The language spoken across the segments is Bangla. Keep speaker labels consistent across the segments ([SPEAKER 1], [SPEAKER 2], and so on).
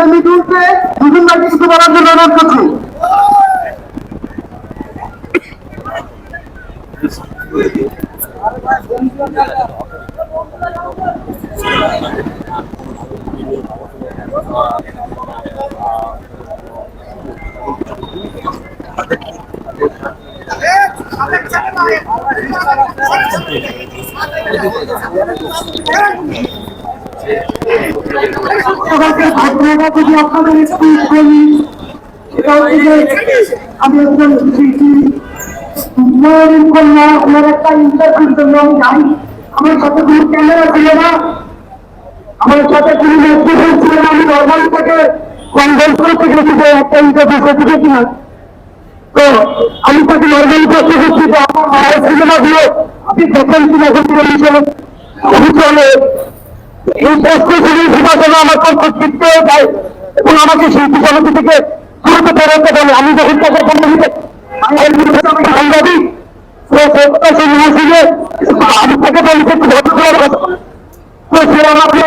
[SPEAKER 1] সে মিঠুনকে বিভিন্ন কিছু করার জন্য অনুরোধ করছি। আমি জন্য আমি আমি নর্মাল করতে গেছি যে তো তাকে আমার মায়ের সিনেমা দিয়ে আপনি দেখেন কিনা করতে চলে এই প্রশ্ন শুনে বিভাজনে আমার কণ্ঠ চিত্ত যায় এবং আমাকে শিল্পী সমিতি থেকে বলে আমি যখন তাকে বন্ধুকে আমি এর বিরুদ্ধে আমাকে সাংবাদিক কথা সে নিয়ে শুনে আমি তাকে বলি একটু ভদ্র করে কথা। বলো। তো সে আমাকে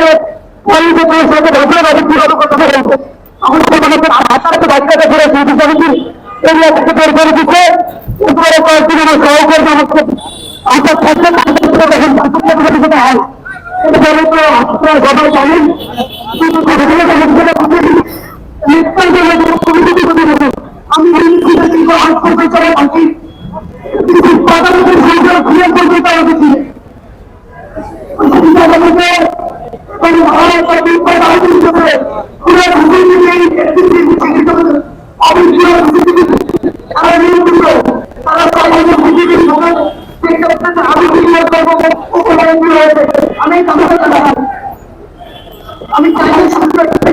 [SPEAKER 1] বলি যে তুমি সাথে ভদ্র ভাবে কীভাবে কথা বলছো। আমি তো হাতার তো বাচ্চাটা বের করে দিচ্ছে। আমার সহকর্মী আমার থাকলে তাদের দেখেন তাদের সাথে হয় এবারে তো আপনারা সবাই জানেন কিন্তু ঘটনাটা ঘটনাটা ঘটেনি। মিথ্যার জন্য কোনো কমিটি করে দেবো। আমি এই মুহূর্তে দীর্ঘ আট বছর ধরে আছি। কিন্তু আদালতের সংখ্যা ক্রিয়া করতে পারা গেছি। কিন্তু আমাদেরকে কোনো ভাড়া বা বিপদ আয়োজন করে পুরো ভূমি নিয়ে এই ব্যক্তিকে চিহ্নিত করে আমি পুরো ভূমিকে তারা নিয়ন্ত্রিত। তারা সমাজের ভূমিকে সমাজ সেই ক্ষেত্রে আমি বিনিয়োগ করব উপলব্ধি হয়েছে আমি তাদের জানাই আমি চাইলে সুন্দর থেকে হব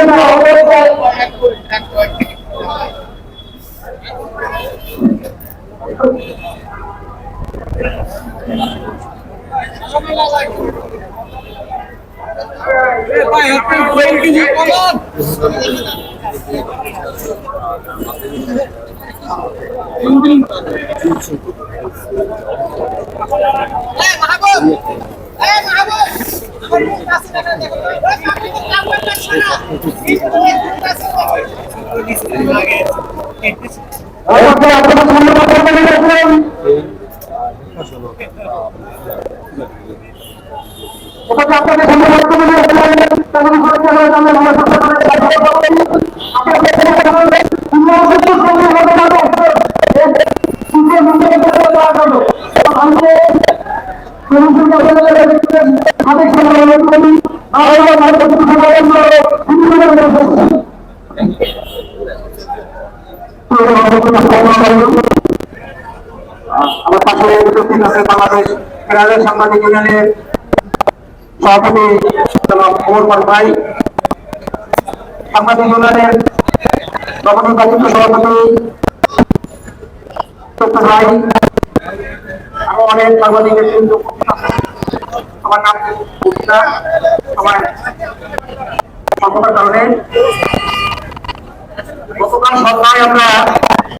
[SPEAKER 2] Eh, Mahabub! Eh, Mahabub! Kasih mereka dia. Eh, kami ini kamu yang sana. Itu dia kasih.
[SPEAKER 1] আমাকে আপনাদের সামনে কথা বলে রাখলাম ওটাকে আপনাদের সামনে কথা বলে রাখলাম তেমন করে কেন আমি আমার সাথে কথা বলে আপনাদের সামনে কথা বলে উন্নয়ন সঙ্গে কথা বলব সুন্দর সুন্দর কথা বলব আমাকে সমস্ত আপনাদের হাতে সামনে অনুরোধ করি আর আমার কথা বলব আমার সাংবাদিক সাংবাদিক ইউনিয়নের সাংবাদিকের আমার নাম আমার সংকটের কারণে গতকাল সন্ধ্যায়